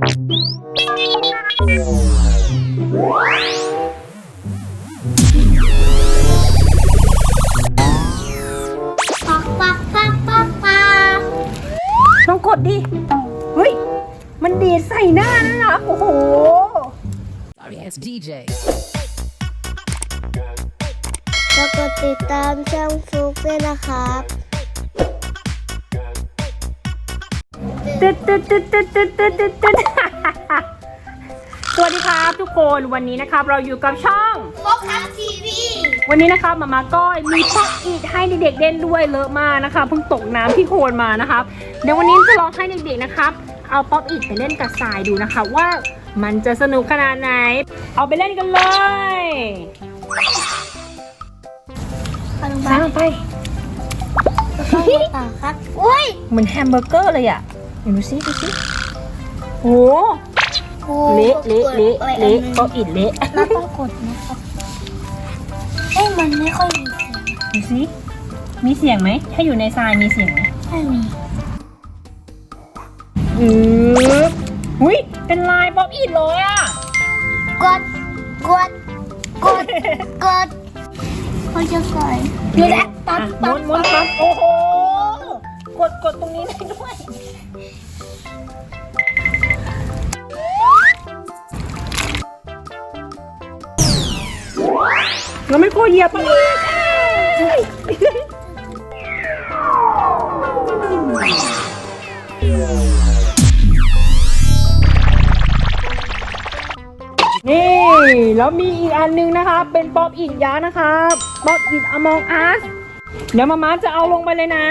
ปักปักปักปักปักลองกดดิ เฮ้ย มันดีดใส่หน้านะนะโอ้โห Sorry, it's DJ. แล้วกดติดตามช่องฟลุกด้วยนะครับ ตึ๊ดตึ๊ดตึ๊ดตึ๊ดตึ๊ดตึ๊ดตึ๊ดตึ๊ดสวัสดีครับทุกคนวันนี้นะครับเราอยู่กับช่อง โฟกัสทีวีวันนี้นะครับมามาก็มีป๊อปอีทให้เด็กๆเล่นด้วยเลอะมากนะคะเพิ่งตกน้ำที่โคลนมานะครับเดี๋ยววันนี้จะลองให้เด็กๆนะครับเอาป๊อปอีทไปเล่นกับทรายดูนะคะ ว่ามันจะสนุกขนาดไหน เอาไปเล่นกันเลยฟังทรายลงไปต่อครับ อุ้ยเหมือนแฮมเบอร์เกอร์เลยอะเดี๋ยวดูซิดูซิโหโอ้เละเละเละเละป๊อปอีทเละเราต้องกดนะครับเอ้ยมันไม่ค่อยมีเสียงดูซิมีเสียงไหม ถ้าอยู่ในทรายมีเสียงไหมไม่มีอืออุ้ยเป็นลายป๊อปอีทเลยอะกดกดกดกดเขาจะก่อนดูแลปั๊บอะปั๊บม้วนม้วนปั๊บโอ้โหกดกดตรงนี้ได้ด้วย เราไม่กลัวเหยียบมันอีกนี่ แล้วมีอีกอันนึงนะคะ เป็นป๊อปอินยักษ์นะครับป๊อปอินอมองอัสเดี๋ยวมาม่าจะเอาลงไปเลยนะ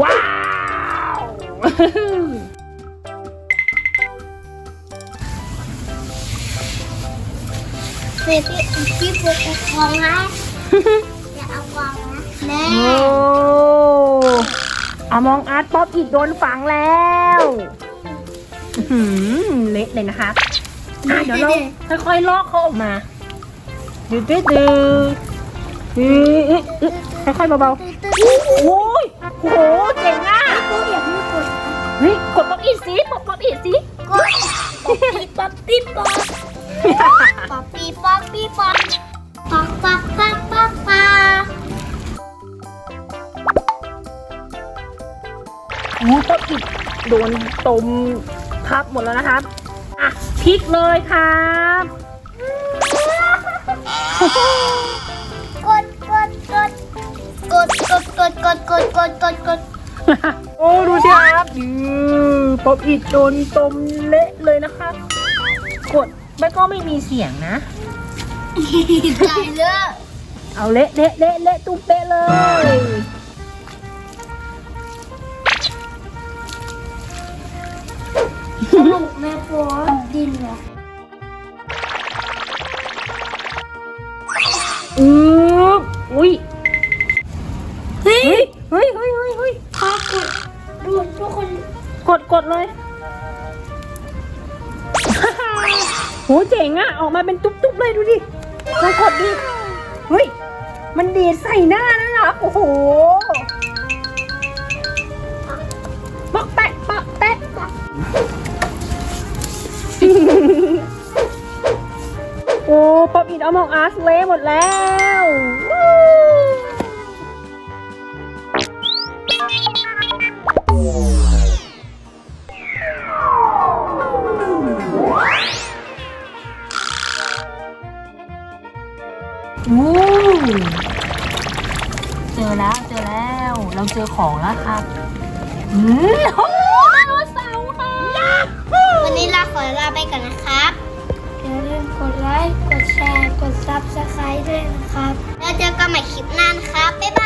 ว้าว เดี๋ยวพี่พี่ฟุกเอาของนะอย่าเอาของนะแม่โอ้อมองอัสป๊อปอินโดนฝังแล้วหือเละเลยนะคะอะเดี๋ยวเราค่อยๆลอกเขาออกมาดืดดืดดืดอืออื้ออื้อค่อยๆเบาๆโอ้ยโหเจ๋งอะ เฮ้ยกดป๊อปอินสิป๊อปป๊อปอินสิกดป๊อปปี้ป๊อปปี้ป๊อปป๊อปปี้ป๊อปปี้ป๊อปป๊อกป๊อกป๊อกป๊อกป๊อกโอ้ป๊อปอินโดนตมทับหมดแล้วนะครับอะพลิกเลยครับกดกดกดกดกดกดกดกดกดกดกดโอ้ดูสิครับ อือป๊อปอิดโดนตมเละเลยนะครับกดแล้วก็ไม่มีเสียงนะ ใจเลือกเอาเละเละเละเละตุ้มเป๊ะเลยสนุกแม่โฟนดินเหรออื กดกดเลยโหเจ๋งอะออกมาเป็นตุ๊บๆเลยดูดิลองกดดิเฮ้ยมันดีดใส่หน้านะครับโอ้โหปักแปะปักแปะปักโอ้ป๊อปอินเอามองอาร์สเละหมดแล้ววู้ วู้เจอแล้วเจอแล้ว เราเจอของแล้วครับอืมโอ้ไดโนเสาร์ค่ะวันนี้ลาขอลาไปก่อนนะครับอย่าลืมกดไลค์ กดแชร์ กดซับสไครต์ด้วยนะครับ แล้วเจอกันใหม่คลิปหน้านะครับ บ๊ายบ